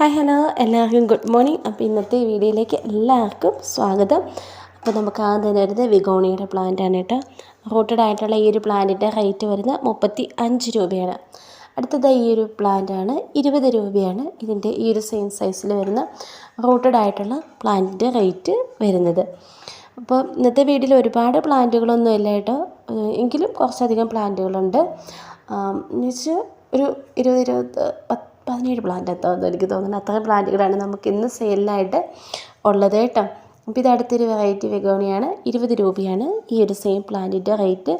Hi hello എല്ലാവർക്കും good morning അപ്പോൾ ഇന്നത്തെ വീഡിയോയിലേക്ക് എല്ലാവർക്കും സ്വാഗതം. അപ്പോൾ നമുക്ക് ആദ്യം തന്നെ വരുന്നത് വിഗോണിയുടെ പ്ലാന്റ് ആണ് കേട്ടോ. റോട്ടഡ് ആയിട്ടുള്ള ഈ ഒരു പ്ലാന്റിന്റെ റേറ്റ് വരുന്നത് മുപ്പത്തി അഞ്ച് രൂപയാണ്. അടുത്തത് ഈ ഒരു പ്ലാന്റ് ആണ് ഇരുപത് രൂപയാണ്. ഇതിന്റെ ഈ ഒരു സെയിം സൈസിൽ വരുന്ന റോട്ടഡ് ആയിട്ടുള്ള പ്ലാന്റിന്റെ റേറ്റ് വരുന്നത്. അപ്പോൾ ഇന്നത്തെ വീഡിയോയിൽ ഒരുപാട് പ്ലാന്റുകളൊന്നും ഇല്ല കേട്ടോ. എങ്കിലും കുറച്ചധികം പ്ലാന്റുകളുണ്ട് എന്ന് വെച്ചാൽ ഒരു ഇരുപത് ഇരുപത് പത്ത് പതിനേഴ് പ്ലാന്റ് എത്താമെന്ന് എനിക്ക് തോന്നുന്നു. അത്രയും പ്ലാന്റുകളാണ് നമുക്ക് ഇന്ന് സെയിലിനായിട്ട് ഉള്ളത് കേട്ടോ. അപ്പോൾ ഇത് അടുത്തൊരു വെറൈറ്റി വെഗോണിയാണ്. ഇരുപത് രൂപയാണ് ഈ ഒരു സെയിം പ്ലാന്റിന്റെ റേറ്റ്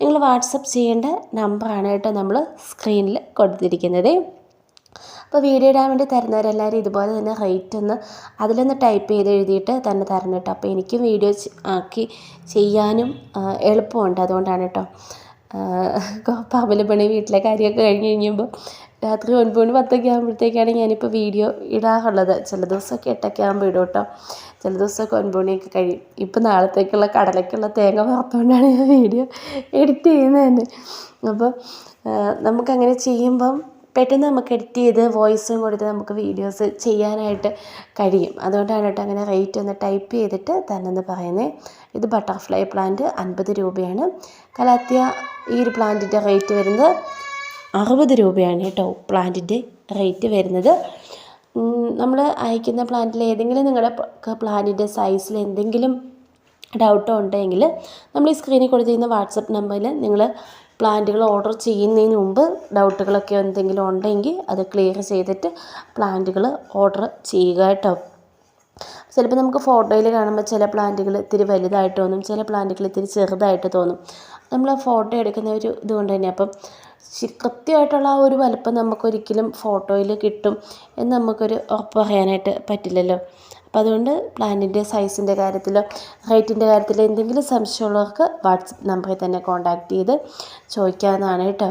നിങ്ങൾ വാട്സപ്പ് ചെയ്യേണ്ട നമ്പറാണ് കേട്ടോ നമ്മൾ സ്ക്രീനിൽ കൊടുത്തിരിക്കുന്നത്. അപ്പോൾ വീഡിയോ ഇടാൻ വേണ്ടി തരുന്നവരെല്ലാവരും ഇതുപോലെ തന്നെ റേറ്റ് ഒന്ന് അതിലൊന്ന് ടൈപ്പ് ചെയ്ത് എഴുതിയിട്ട് തന്നെ തരണം കേട്ടോ. അപ്പോൾ എനിക്കും വീഡിയോ ആക്കി ചെയ്യാനും എളുപ്പമുണ്ട്. അതുകൊണ്ടാണ് കേട്ടോ പാമ്പലപ്പണി വീട്ടിലെ കാര്യമൊക്കെ കഴിഞ്ഞ് കഴിയുമ്പോൾ രാത്രി ഒൻപത് മണി പത്തൊക്കെ ആകുമ്പോഴത്തേക്കാണ് ഞാനിപ്പോൾ വീഡിയോ ഇടാറുള്ളത്. ചില ദിവസമൊക്കെ എട്ടൊക്കെ ആകുമ്പോൾ ഇടും കേട്ടോ. ചില ദിവസമൊക്കെ ഒൻപത് മണിയൊക്കെ കഴിയും. ഇപ്പം നാളത്തേക്കുള്ള കടലയ്ക്കുള്ള തേങ്ങ വറുത്തുകൊണ്ടാണ് ഞാൻ വീഡിയോ എഡിറ്റ് ചെയ്യുന്നത് തന്നെ. അപ്പോൾ നമുക്കങ്ങനെ ചെയ്യുമ്പം പെട്ടെന്ന് നമുക്ക് എഡിറ്റ് ചെയ്ത് വോയിസും കൊടുത്ത് നമുക്ക് വീഡിയോസ് ചെയ്യാനായിട്ട് കഴിയും. അതുകൊണ്ടാണ് കേട്ടോ അങ്ങനെ റേറ്റ് ഒന്ന് ടൈപ്പ് ചെയ്തിട്ട് തന്നെന്ന് പറയുന്നത്. ഇത് ബട്ടർഫ്ലൈ പ്ലാന്റ് അൻപത് രൂപയാണ്. കലാത്തിയ ഈ ഒരു പ്ലാന്റിന്റെ റേറ്റ് വരുന്നത് അറുപത് രൂപയാണ് കേട്ടോ പ്ലാന്റിന്റെ റേറ്റ് വരുന്നത്. നമ്മൾ അയക്കുന്ന പ്ലാന്റിൽ ഏതെങ്കിലും നിങ്ങളുടെ പ്ലാന്റിന്റെ സൈസിൽ എന്തെങ്കിലും ഡൗട്ടോ ഉണ്ടെങ്കിൽ നമ്മൾ ഈ സ്ക്രീനിൽ കൊടുത്തിരുന്ന വാട്സപ്പ് നമ്പറിൽ നിങ്ങൾ പ്ലാന്റുകൾ ഓർഡർ ചെയ്യുന്നതിന് മുമ്പ് ഡൗട്ടുകളൊക്കെ എന്തെങ്കിലും ഉണ്ടെങ്കിൽ അത് ക്ലിയർ ചെയ്തിട്ട് പ്ലാന്റുകൾ ഓർഡർ ചെയ്യുക കേട്ടോ. ചിലപ്പോൾ നമുക്ക് ഫോട്ടോയിൽ കാണുമ്പോൾ ചില പ്ലാന്റുകൾ ഇത്തിരി വലുതായിട്ട് തോന്നും ചില പ്ലാന്റുകൾ ഇത്തിരി ചെറുതായിട്ട് തോന്നും. നമ്മൾ ഫോട്ടോ എടുക്കുന്ന ഒരു ഇതുകൊണ്ട് തന്നെ അപ്പം കൃത്യമായിട്ടുള്ള ആ ഒരു വലുപ്പം നമുക്കൊരിക്കലും ഫോട്ടോയിൽ കിട്ടും എന്ന് നമുക്കൊരു ഉറപ്പ് പറയാനായിട്ട് പറ്റില്ലല്ലോ. അപ്പോൾ അതുകൊണ്ട് പ്ലാന്റിന്റെ സൈസിന്റെ കാര്യത്തിലോ റേറ്റിന്റെ കാര്യത്തിലോ എന്തെങ്കിലും സംശയമുള്ളവർക്ക് വാട്സപ്പ് നമ്പറിൽ തന്നെ കോൺടാക്റ്റ് ചെയ്ത് ചോദിക്കാവുന്നതാണ് കേട്ടോ.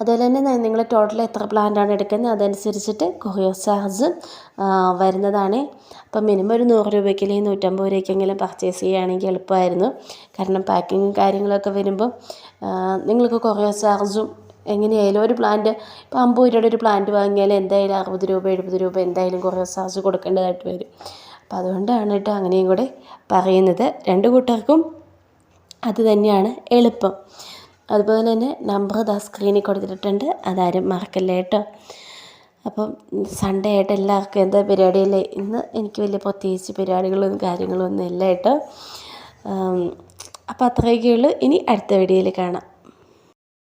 അതുപോലെ തന്നെ നിങ്ങൾ ടോട്ടൽ എത്ര പ്ലാന്റാണ് എടുക്കുന്നത് അതനുസരിച്ചിട്ട് കൊറിയോ ചാർജ് വരുന്നതാണ്. അപ്പം മിനിമം ഒരു നൂറ് രൂപയ്ക്ക് അല്ലെങ്കിൽ നൂറ്റമ്പത് രൂപയ്ക്കെങ്കിലും പർച്ചേസ് ചെയ്യുകയാണെങ്കിൽ എളുപ്പമായിരുന്നു. കാരണം പാക്കിങ്ങും കാര്യങ്ങളൊക്കെ വരുമ്പോൾ നിങ്ങൾക്ക് കൊറിയോ ചാർജും എങ്ങനെയായാലും ഒരു പ്ലാന്റ് ഇപ്പോൾ അമ്പത് രൂപയുടെ ഒരു പ്ലാന്റ് വാങ്ങിയാൽ എന്തായാലും അറുപത് രൂപ എഴുപത് രൂപ എന്തായാലും കൊറിയോ ചാർജ് കൊടുക്കേണ്ടതായിട്ട് വരും. അപ്പോൾ അതുകൊണ്ടാണ് കേട്ടോ അങ്ങനെയും കൂടെ പറയുന്നത്. രണ്ട് കൂട്ടർക്കും അത് തന്നെയാണ് എളുപ്പം. അതുപോലെ തന്നെ നമ്പർ ദാ സ്ക്രീനിൽ കൊടുത്തിട്ടുണ്ട്. അതാരും മറക്കല്ലേ കേട്ടോ. അപ്പം സൺഡേ ആയിട്ട് എല്ലാവർക്കും എന്താ പരിപാടിയല്ലേ ഇന്ന് എനിക്ക് വലിയ പ്രത്യേകിച്ച് പരിപാടികളൊന്നും കാര്യങ്ങളൊന്നും ഇല്ല കേട്ടോ. അപ്പോൾ അത്രയൊക്കെ ഉള്ളൂ. ഇനി അടുത്ത വീഡിയോയിൽ കാണാം.